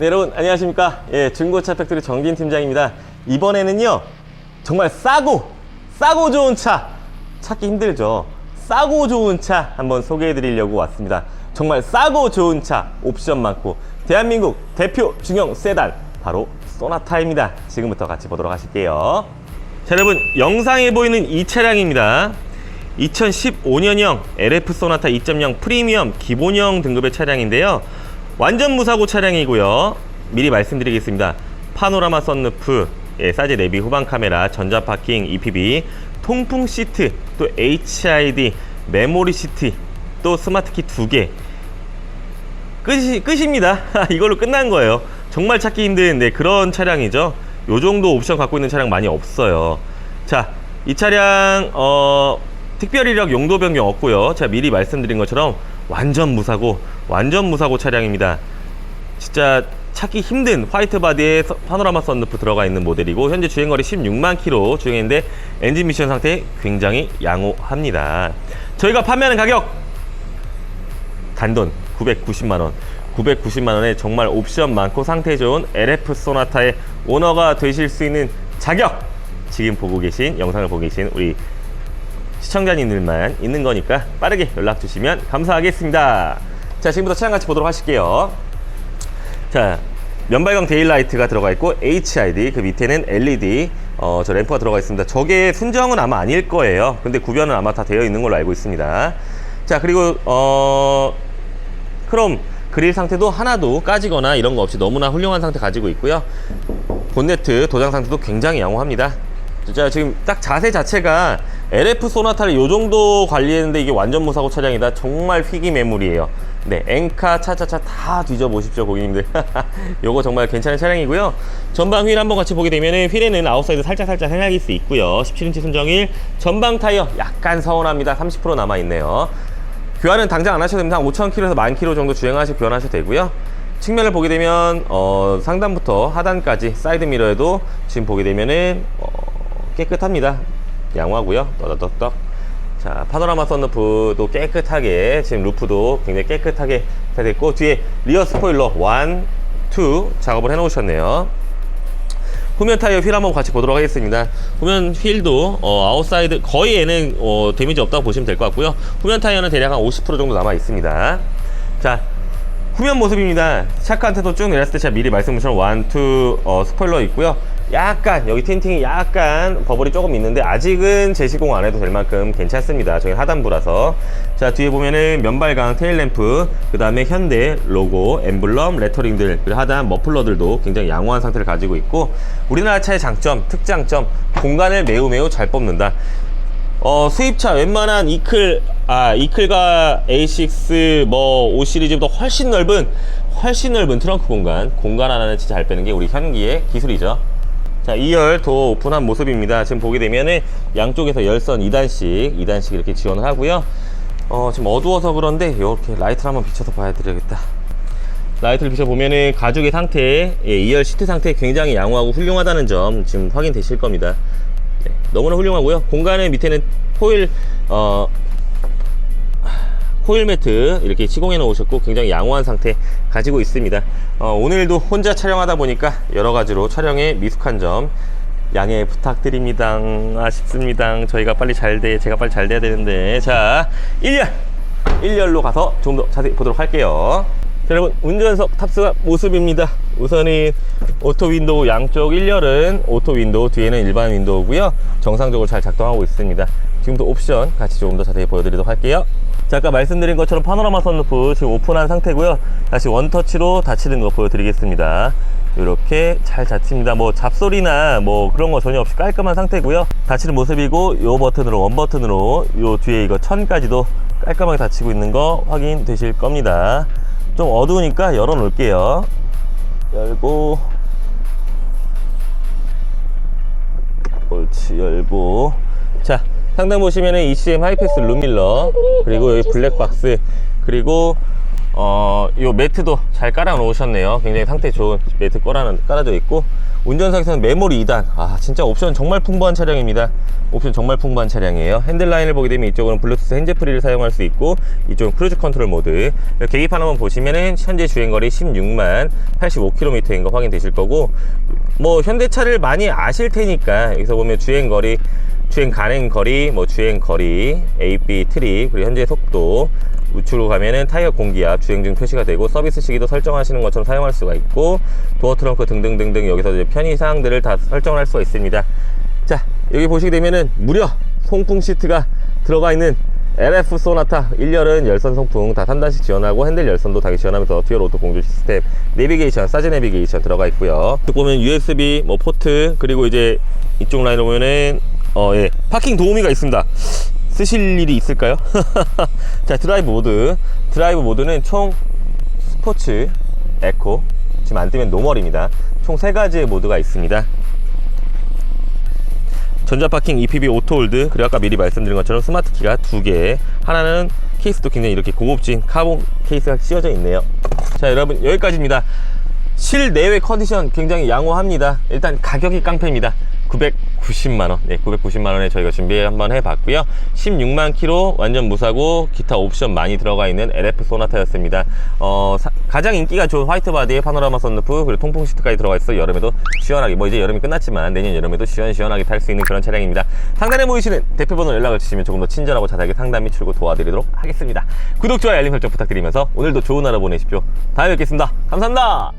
네, 여러분 안녕하십니까? 예, 중고차 팩토리 정진 팀장입니다. 이번에는요. 정말 싸고 싸고 좋은 차 찾기 힘들죠. 싸고 좋은 차 한번 소개해 드리려고 왔습니다. 정말 싸고 좋은 차 옵션 많고 대한민국 대표 중형 세단 바로 소나타입니다. 지금부터 같이 보도록 하실게요. 자, 여러분 영상에 보이는 이 차량입니다. 2015년형 LF 소나타 2.0 프리미엄 기본형 등급의 차량인데요. 완전 무사고 차량이고요. 미리 말씀드리겠습니다. 파노라마 썬루프, 예, 사제 내비 후방 카메라, 전자 파킹, EPB, 통풍 시트, 또 HID, 메모리 시트, 또 스마트키 두 개. 끝이, 끝입니다. 이걸로 끝난 거예요. 정말 찾기 힘든 네, 그런 차량이죠. 요 정도 옵션 갖고 있는 차량 많이 없어요. 자, 이 차량, 어, 특별 이력 용도 변경 없고요. 제가 미리 말씀드린 것처럼 완전 무사고, 완전 무사고 차량입니다. 진짜 찾기 힘든 화이트 바디에 서- 파노라마 썬루프 들어가 있는 모델이고 현재 주행거리 16만 킬로 주행했는데 엔진 미션 상태 굉장히 양호합니다. 저희가 판매하는 가격 단돈 990만 원. 990만 원에 정말 옵션 많고 상태 좋은 LF 소나타의 오너가 되실 수 있는 자격. 지금 보고 계신 영상을 보고 계신 우리 시청자님들만 있는 거니까 빠르게 연락 주시면 감사하겠습니다. 자, 지금부터 차량 같이 보도록 하실게요. 자, 면발광 데일라이트가 들어가 있고 HID 그 밑에는 LED 어, 저 램프가 들어가 있습니다. 저게 순정은 아마 아닐 거예요. 근데 구변은 아마 다 되어 있는 걸로 알고 있습니다. 자, 그리고 어 크롬 그릴 상태도 하나도 까지거나 이런 거 없이 너무나 훌륭한 상태 가지고 있고요. 본네트 도장 상태도 굉장히 양호합니다. 자, 지금 딱 자세 자체가 LF 소나타를 요 정도 관리했는데 이게 완전 무사고 차량이다. 정말 휘기 매물이에요. 네, 엔카 차차차 다 뒤져보십시오, 고객님들. 요거 정말 괜찮은 차량이고요. 전방 휠 한번 같이 보게 되면 은 휠에는 아웃사이드 살짝살짝 행하기스 있고요. 17인치 순정일. 전방 타이어 약간 서운합니다. 30% 남아있네요. 교환은 당장 안 하셔도 됩니다. 5,000km에서 10,000km 정도 주행하시고 교환하셔도 되고요. 측면을 보게 되면 어, 상단부터 하단까지 사이드 미러에도 지금 보게 되면은 어, 깨끗합니다. 양호하고요. 떠덕떡떡. 자, 파노라마 썬루프도 깨끗하게 지금 루프도 굉장히 깨끗하게 잘 됐고 뒤에 리어 스포일러 1, 2 작업을 해 놓으셨네요. 후면 타이어 휠 한번 같이 보도록 하겠습니다. 후면 휠도 어, 아웃사이드 거의 얘는 어, 데미지 없다고 보시면 될 것 같고요. 후면 타이어는 대략 한 50% 정도 남아 있습니다. 자, 후면 모습입니다. 차크한테도 쭉 내렸을 때 제가 미리 말씀드린 원, 투 어, 스포일러 있고요. 약간 여기 틴팅이 약간 버블이 조금 있는데 아직은 재시공 안 해도 될 만큼 괜찮습니다. 저희 하단부라서 자 뒤에 보면은 면발광 테일램프 그 다음에 현대 로고 엠블럼 레터링들 그리고 하단 머플러들도 굉장히 양호한 상태를 가지고 있고 우리나라 차의 장점 특장점 공간을 매우 매우 잘 뽑는다. 어, 수입차 웬만한 이클, 아, 이클과 A6 뭐 5 시리즈보다 훨씬 넓은, 훨씬 넓은 트렁크 공간, 공간 하나는 진짜 잘 빼는 게 우리 현기의 기술이죠. 자, 2열 도 오픈한 모습입니다. 지금 보게 되면은 양쪽에서 열선 2단씩, 2단씩 이렇게 지원을 하고요. 어, 지금 어두워서 그런데 이렇게 라이트를 한번 비춰서 봐야 되겠다. 라이트를 비춰보면은 가죽의 상태, 예, 2열 시트 상태 굉장히 양호하고 훌륭하다는 점 지금 확인되실 겁니다. 네, 너무나 훌륭하고요. 공간의 밑에는 포일 어 코일 매트 이렇게 시공해 놓으셨고 굉장히 양호한 상태 가지고 있습니다. 어, 오늘도 혼자 촬영하다 보니까 여러 가지로 촬영에 미숙한 점 양해 부탁드립니다. 아쉽습니다. 저희가 빨리 잘 돼, 제가 빨리 잘 돼야 되는데 자 1열 1열로 가서 좀 더 자세히 보도록 할게요. 자, 여러분 운전석 탑승 모습입니다. 우선은 오토 윈도우 양쪽 1열은 오토 윈도우 뒤에는 일반 윈도우고요. 정상적으로 잘 작동하고 있습니다. 지금부터 옵션 같이 조금 더 자세히 보여드리도록 할게요. 자, 아까 말씀드린 것처럼 파노라마 선루프 지금 오픈한 상태고요. 다시 원터치로 닫히는 거 보여드리겠습니다. 이렇게 잘 닫힙니다. 뭐 잡소리나 뭐 그런 거 전혀 없이 깔끔한 상태고요. 닫히는 모습이고 요 버튼으로 원 버튼으로 요 뒤에 이거 천까지도 깔끔하게 닫히고 있는 거 확인되실 겁니다. 좀 어두우니까 열어 놓을게요. 열고 옳지 열고 자 상단 보시면은 ECM 하이패스 룸밀러 그리고 여기 블랙박스 그리고 어, 요 매트도 잘 깔아 놓으셨네요. 굉장히 상태 좋은 매트 깔아, 깔아져 있고, 운전석에서는 메모리 2단. 아, 진짜 옵션 정말 풍부한 차량입니다. 옵션 정말 풍부한 차량이에요. 핸들라인을 보게 되면 이쪽은 블루투스 핸즈프리를 사용할 수 있고, 이쪽은 크루즈 컨트롤 모드. 계기판 한번 보시면은 현재 주행거리 16만 85km인 거 확인되실 거고, 뭐, 현대차를 많이 아실 테니까, 여기서 보면 주행거리, 주행 가능 거리, 뭐 주행 거리, AB 트립, 그리고 현재 속도, 우측으로 가면은 타이어 공기압, 주행 중 표시가 되고 서비스 시기도 설정하시는 것처럼 사용할 수가 있고 도어 트렁크 등등등등 여기서 이제 편의 사항들을 다 설정할 수가 있습니다. 자 여기 보시게 되면은 무려 송풍 시트가 들어가 있는 LF 소나타 1열은 열선 송풍 다 3단씩 지원하고 핸들 열선도 다 지원하면서 듀얼 오토 공조 시스템 내비게이션 사제 내비게이션 들어가 있고요 쭉 보면 USB 뭐 포트 그리고 이제 이쪽 라인을 보면은 어 예. 파킹 도우미가 있습니다. 쓰실 일이 있을까요? 자 드라이브 모드. 드라이브 모드는 총 스포츠 에코. 지금 안 뜨면 노멀입니다. 총 세 가지의 모드가 있습니다. 전자파킹 EPB 오토홀드. 그리고 아까 미리 말씀드린 것처럼 스마트 키가 두 개. 하나는 케이스도 굉장히 이렇게 고급진 카본 케이스가 씌워져 있네요. 자 여러분 여기까지입니다. 실내외 컨디션 굉장히 양호합니다. 일단 가격이 깡패입니다 990만원. 네 990만원에 저희가 준비 한번 해봤고요. 16만 킬로 완전 무사고 기타 옵션 많이 들어가 있는 LF 소나타였습니다. 어, 사- 가장 인기가 좋은 화이트 바디에 파노라마 선루프 그리고 통풍 시트까지 들어가 있어 여름에도 시원하게 뭐 이제 여름이 끝났지만 내년 여름에도 시원시원하게 탈 수 있는 그런 차량입니다. 상단에 보이시는 대표번호 연락을 주시면 조금 더 친절하고 자세하게 상담 및 출고 도와드리도록 하겠습니다. 구독, 좋아요, 알림 설정 부탁드리면서 오늘도 좋은 하루 보내십시오. 다음에 뵙겠습니다. 감사합니다